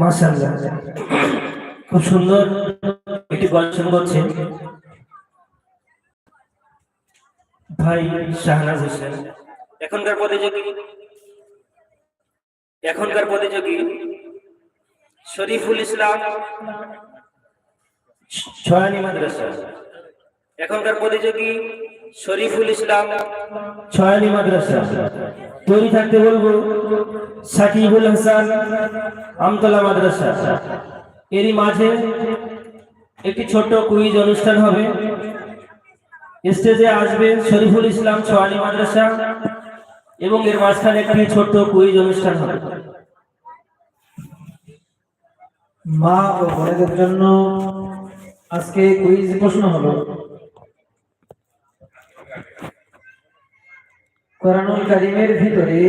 মাশাআল্লাহ। খুব সুন্দর একটি গল্প করছেন ভাই শাহনাজ হোসেন। এখনকার প্রতিযোগী। এখনকার প্রতিযোগী শরীফুল ইসলাম ছয়ানি মাদ্রাসা। এখনকার প্রতিযোগী শরীফুল ইসলাম ছয়ানি মাদ্রাসা। তৈরি থাকতে বলব সাকিবুল হাসান আমতলা মাদ্রাসা। এরই মাঝে একটি ছোট্ট কুইজ অনুষ্ঠান হবে। স্টেজে আসবে শরীফুল ইসলাম ছোয়ানি মাদ্রাসা। এবং এর মাঝখানে একটি ছোট্ট কুইজ অনুষ্ঠান হবে। মা ও বোনেদের জন্য আজকে কুইজ প্রশ্ন হলো, কোরআনুল কারিমের ভিতরে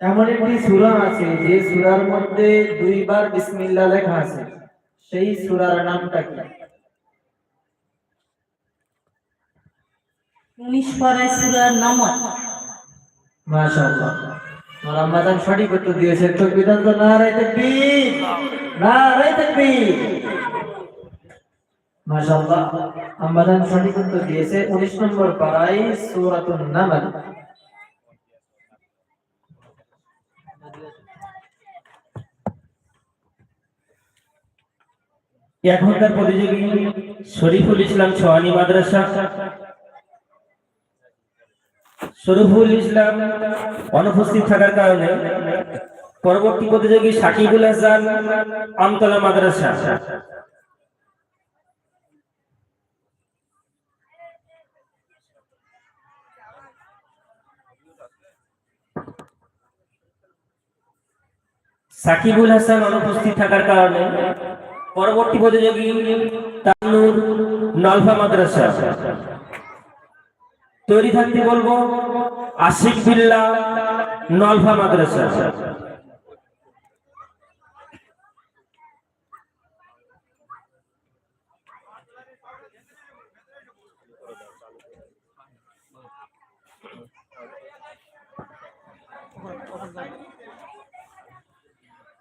এমন একটি সূরা আছে যে সূরার মধ্যে দুইবার বিসমিল্লাহ লেখা আছে। সেই সূরার নামটা কি? উনিশ পাড়ায় সুরার নামত মাশাআল্লাহ। মোহাম্মদান সঠিক উত্তর দিয়েছে। তো বিধান তো নারায় তাকবীর। নারায় তাকবীর। মাশাআল্লাহ। আমাদান সঠিক উত্তর দিয়েছে। 19 নম্বর পারায় সূরাতুন নামল। এখনকার প্রতিযোগী শরীফুল ইসলাম ছোয়ানি মাদ্রাসা। শরীফুল ইসলাম অনুপস্থিত থাকার কারণে পরবর্তী প্রতিযোগী সাকিবুল হাসান আমতলা মাদ্রাসা। সাকিবুল হাসান অনুপস্থিত থাকার কারণে পরবর্তী প্রতিযোগী তানুর নলফা মাদ্রাসা। তৈরি থাকতে বলবো আশিক বিল্লা নলফা মাদ্রাসা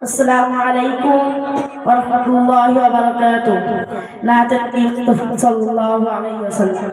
السلام عليكم ورحمة الله وبركاته لا تكفيك صلى الله عليه وسلم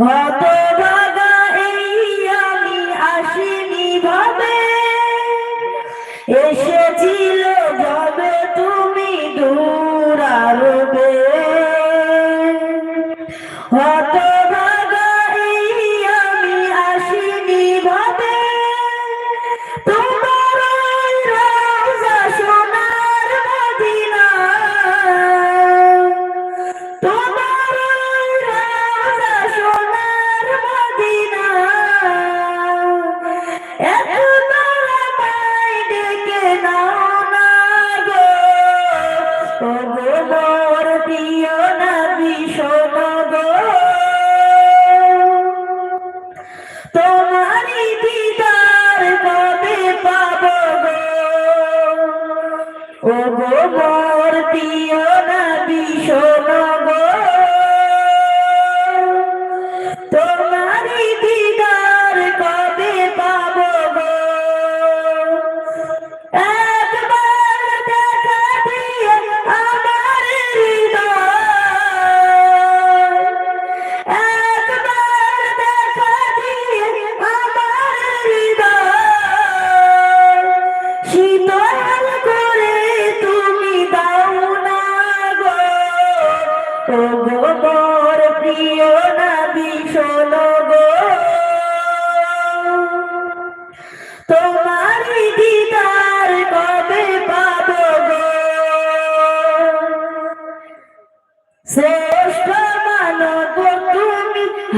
অত ওগো বর প্রিয় নবী শোন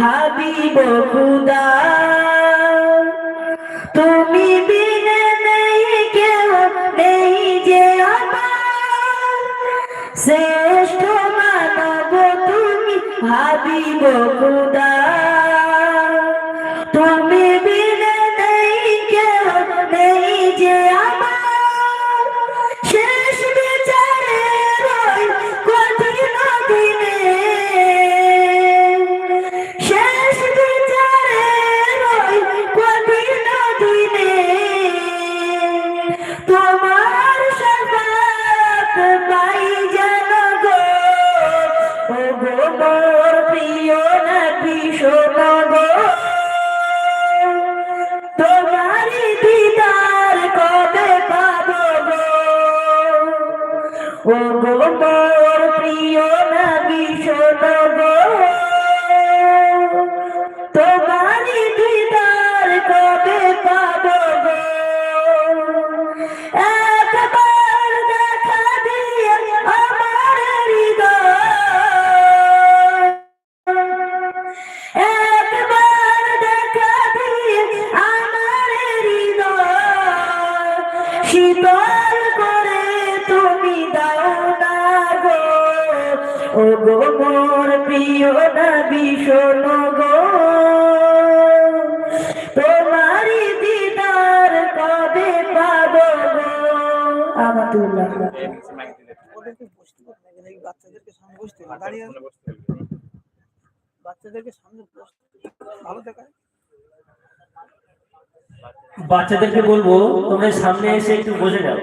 হাবিব খুদা তুমি বিনে নেই কেউ নেই যে আমার। শ্রেষ্ঠ মানব তুমি হাবিব খুদা বাচ্চাদেরকে বলব তোমরা সামনে এসে একটু বসে যাও।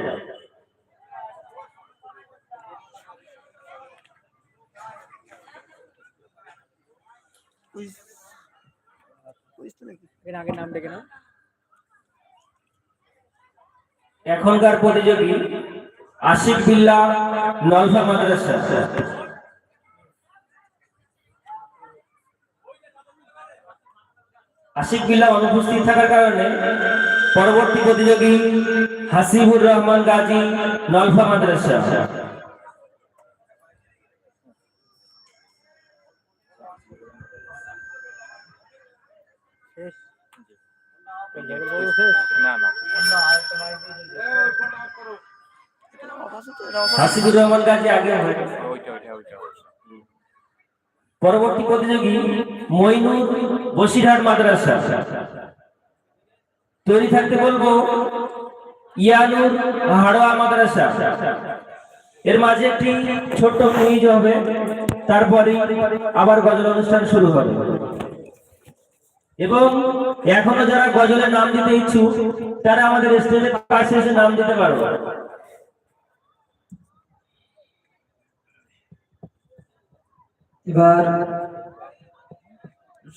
এখনকার প্রতিযোগী আশিক বিল্লা নলফা মাদ্রাসা। আশিক বিল্লা অনুপস্থিত থাকার কারণে পরবর্তী প্রতিযোগী হাসিবুর রহমান গাজী নলফা মাদ্রাসা। হাসিবুর রহমান গাজী আগে হয়। পরবর্তী প্রতিযোগী মইনুর বসিরহাট মাদ্রাসা। তৈরি থাকতে বলব ইয়ানুর হাড়োয়া মাদ্রাসা। এর মাঝে একটি ছোট্ট কুইজ হবে তারপরে আবার গজল অনুষ্ঠান শুরু হবে। এবং এখনও যারা গজলের নাম দিতে ইচ্ছুক, তারা আমাদের স্টেজের কাছে এসে নাম দিতে পারবে এবার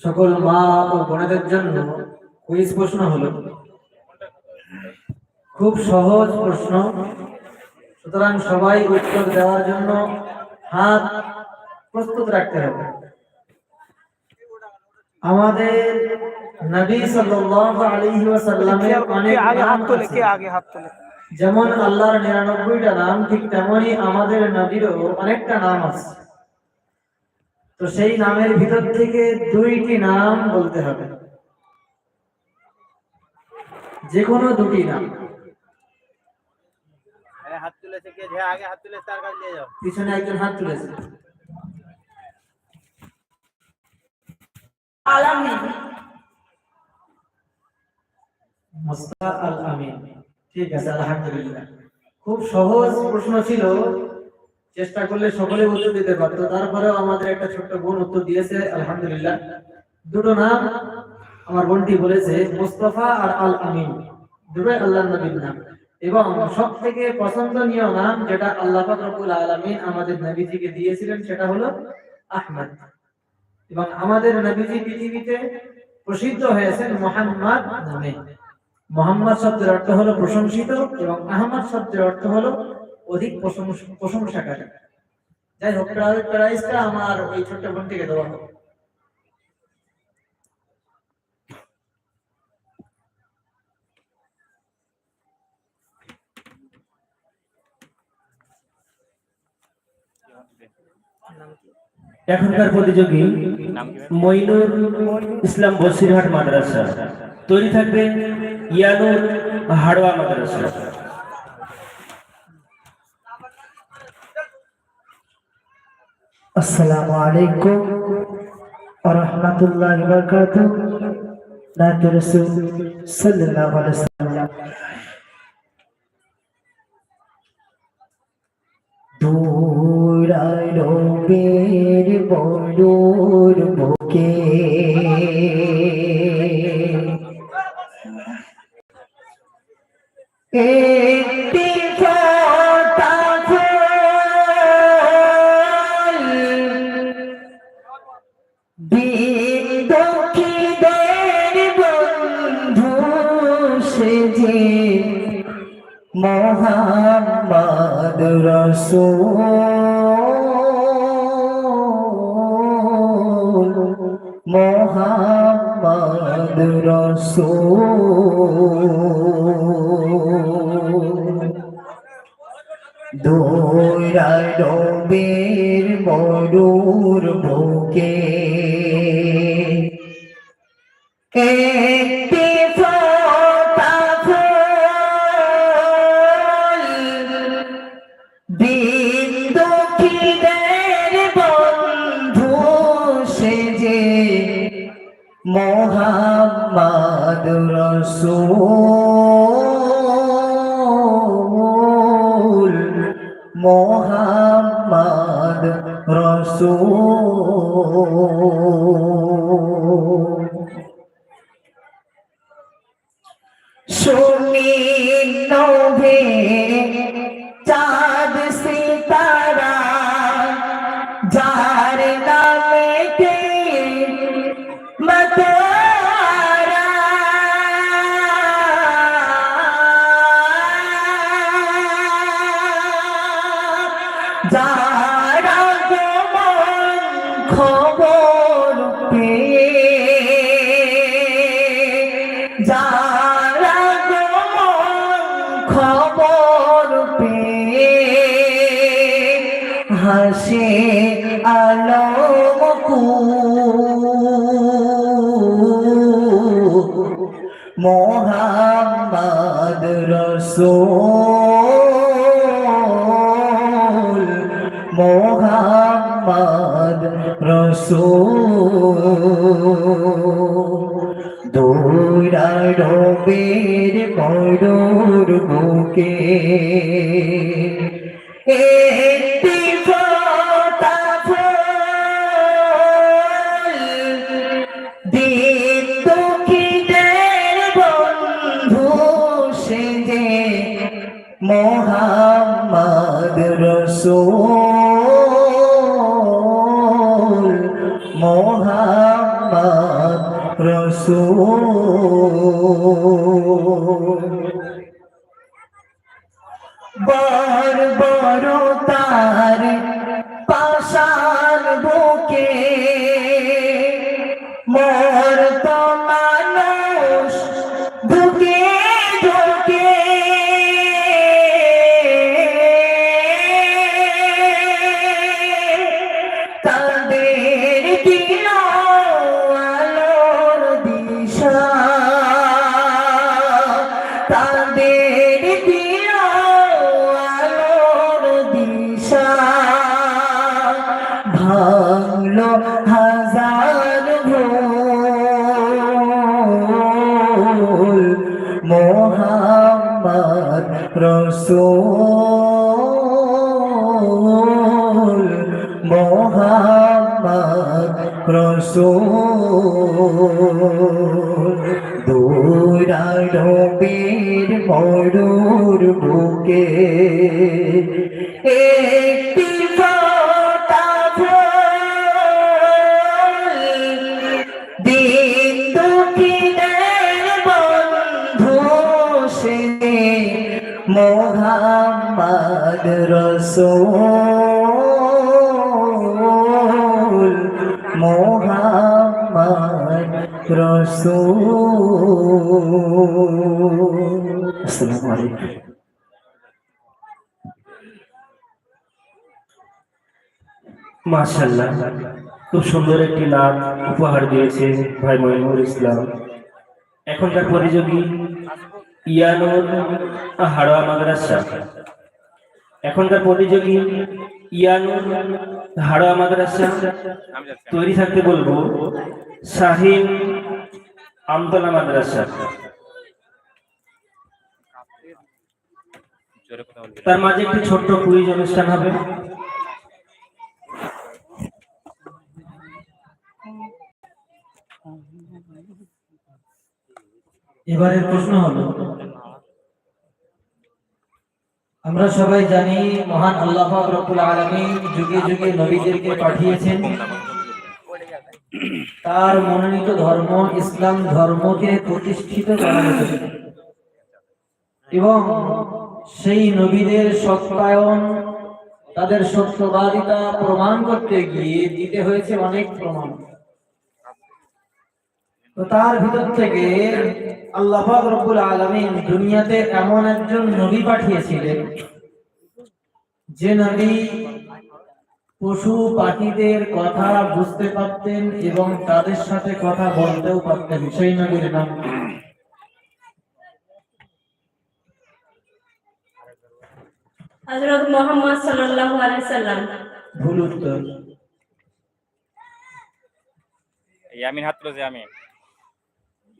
সকল মা ও বোনেদের জন্য কুইজ প্রশ্ন হলো। খুব সহজ প্রশ্ন। সুতরাং সবাই উত্তর দেওয়ার জন্য হাত প্রস্তুত রাখতে হবে। আমাদের নবী সাল্লাল্লাহু আলাইহি ওয়াসাল্লামের অনেক আগে হাত তোলে কে আগে হাত তোলে? যেমন আল্লাহর নিরানব্বইটা নাম ঠিক তেমনই আমাদের নবীরও অনেকটা নাম আছে। তো সেই নামের ভিতর থেকে দুইটি নাম বলতে হবে। যে কোনো দুটি নাম। হাত তুলেছে কে? যে আগে হাত তুলেছে তার কাছে নিয়ে যাও। পিছনে একজন হাত তুলেছে। আলামিন মুস্তা আল আমিন ঠিক আছে আলহামদুলিল্লাহ। খুব সহজ প্রশ্ন ছিল। চেষ্টা করলে সকলে উত্তর দিতে পারতো তারপরেও আমাদের একটা ছোট্ট বোন উত্তর দিয়েছে, আলহামদুলিল্লাহ। দুটো নাম আমার বোনটি বলেছে, মুস্তফা আর আল আমিন দুটোই আল্লাহ নবীর নাম। এবং সব থেকে পছন্দনীয় নাম যেটা আল্লাহ পাক রব্বুল আলামিন আমাদের নবীজিকে দিয়েছিলেন, সেটা হলো আহমদ। এবং আমাদের নবীজি পৃথিবীতে প্রসিদ্ধ হয়েছেন মোহাম্মদ নামে। মোহাম্মদ শব্দের অর্থ হলো প্রশংসিত এবং আহমদ শব্দের অর্থ হলো অধিক প্রশংস- প্রশংসাকারী। যাই হোক প্রাই- প্রাইজটা আমার ওই ছোট্ট বোনটিকে দেওয়া হবে। এখনকার প্রতিযোগী মইনুর ইসলাম বসিরহাট মাদ্রাসা। তৈরি থাকবে ইয়ানুর হাড়োয়া মাদ্রাসা। আসসালামু আলাইকুম রহমতুল্লাহ বরকাত দূর রবীর বন্ধুর বুকে। একটি রসূল মোহাম্মদ রসূল দৌড়ায় রবের মরুর একটি মোহাম্মদ রসূল মোহাম্মদ রসূল। শুনি নভে আলমকু মোহাম্মদ রসূল মোহাম্মদ রসূল। দৌড়া ডোবের মরুর বুকে একটি রসূল মোহাম্মদ রসুল। বর বড় তার পাশান বুকে রসূল মোহাম্মদ রসুল। দুরানবীর মরুর বুকে একটি মোহাম্মদ রসূল মোহাম্মদ রসূল। মাশাল্লাহ খুব সুন্দর একটি নাচ উপহার দিয়েছে ভাই মইনুর ইসলাম। এখনকার প্রতিযোগী ইয়ানুর হাড়োয়া মাদ্রাসা এখনকার প্রতিযোগী ইয়ানুর হাড়োয়া মাদ্রাসা তৈরি থাকতে বলব, শাহিন আমতলা মাদ্রাসা তার মাঝে একটি ছোট্ট কুইজ অনুষ্ঠান হবে। এবারের প্রশ্ন হলো, আমরা সবাই জানি মহান আল্লাহ পাক রব্বুল আলামিন যুগে যুগে নবীদেরকে পাঠিয়েছেন। তার মনোনীত ধর্ম ইসলাম ধর্মকে প্রতিষ্ঠিত এবং সেই নবীদের সত্যায়ন, তাদের সত্যবাদিতা প্রমাণ করতে গিয়ে দিতে হয়েছে অনেক প্রমাণ। তো তার ভিতর থেকে আল্লাহ রব্বুল আলামিন দুনিয়াতে এমন একজন নবী পাঠিয়েছিলেন যে নবী পশু পাখিদের কথা বুঝতে পারতেন এবং তাদের সাথে কথা বলতেও পারতেন। সেই নবীর নাম হযরত মুহাম্মদ সাল্লাল্লাহু আলাইহি সাল্লাম। ভুল উত্তর। ইয়ামিন হাত তুলেছে ইয়ামিন হযরত সুলাইমান আলাইহিস সালাম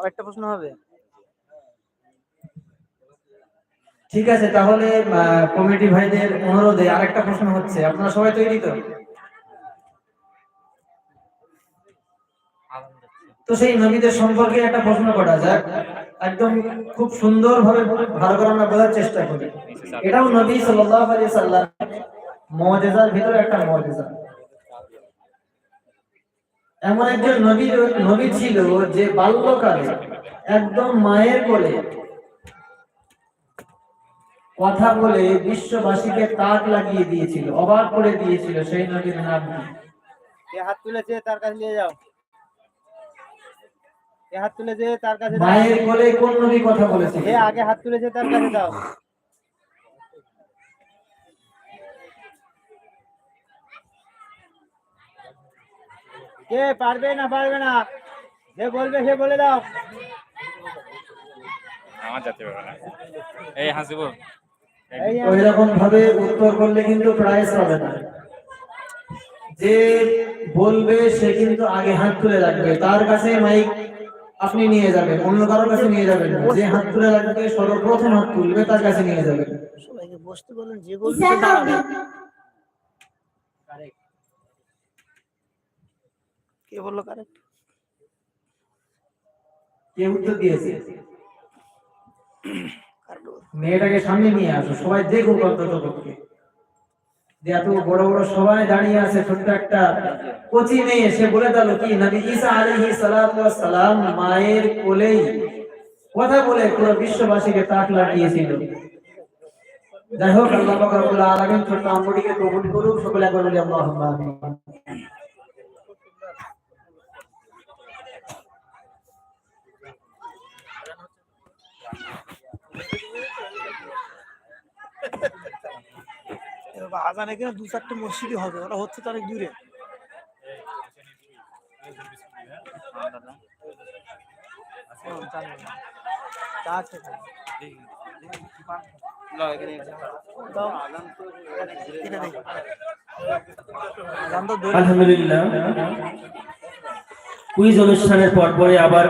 আরেকটা প্রশ্ন হবে? ঠিক আছে, তাহলে কমিটি ভাইদের অনুরোধে আরেকটা প্রশ্ন হচ্ছে, আপনারা সবাই তৈরি তো? তো সেই নবীদের সম্পর্কে একটা প্রশ্ন করা যাক। একদম খুব সুন্দর ভাবে ভালো করে আমরা বোঝার চেষ্টা করি। এটাও নবী সাল্লাল্লাহু আলাইহি সাল্লাম মুজিজার ভিতরে একটা মুজিজা। এমন একজন নবী নবী ছিল যে বাল্যকালে একদম মায়ের কোলে কথা বলে বিশ্ববাসীকে তাক লাগিয়ে দিয়েছিল অবাক করে দিয়েছিল সেই নবীর নাম হাত তুলেছে তার কাছে নিয়ে যাও। হাত তুলেছে তার কাছে মায়ের কোলে কোন নবী কথা বলেছে আগে হাত তুলেছে তার কাছে দাও কে পারবে না পারবে না? যে বলবে সে বলে দাও। আমার যেতে পারবে না। এই হাসিব। ওই রকম ভাবে উত্তর করলে কিন্তু প্রাইজ পাবে না। যে বলবে সে কিন্তু আগে হাত তুলে রাখবে। তার কাছে মাইক আপনি নিয়ে যাবেন। অন্য কারোর কাছে নিয়ে যাবেন না। যে হাত তুলে রাখবে সর্বপ্রথম হাত তুলবে তার কাছে নিয়ে যাবেন। সবাইকে বসতে বলেন যে বলবে সে দাঁড়াবে কে বলল কারেক্ট কে উত্তর দিয়েছে? মেয়েটাকে সামনে নিয়ে আসো সবাই দেখুক অন্তত পক্ষে যে এত বড় বড় সবাই দাঁড়িয়ে আছে ছোট্ট একটা কচি মেয়ে সে বলে দিল কি নবী ঈসা আলাইহিস সালাতু সালাম মায়ের কোলেই কথা বলে পুরো বিশ্ববাসীকে তাক লাগিয়েছিল। যাই হোক আল্লাহ পাক রব্বুল আলামিন ছোট্ট আমটিকে কবুল করুক সকলে বলি আল্লাহুম্মা আমিন আজান এখানে দু চারটে মসজিদই হবে, ওরা হচ্ছে তো অনেক দূরে। আলহামদুলিল্লাহ কুইজ অনুষ্ঠানের পর পরে আবার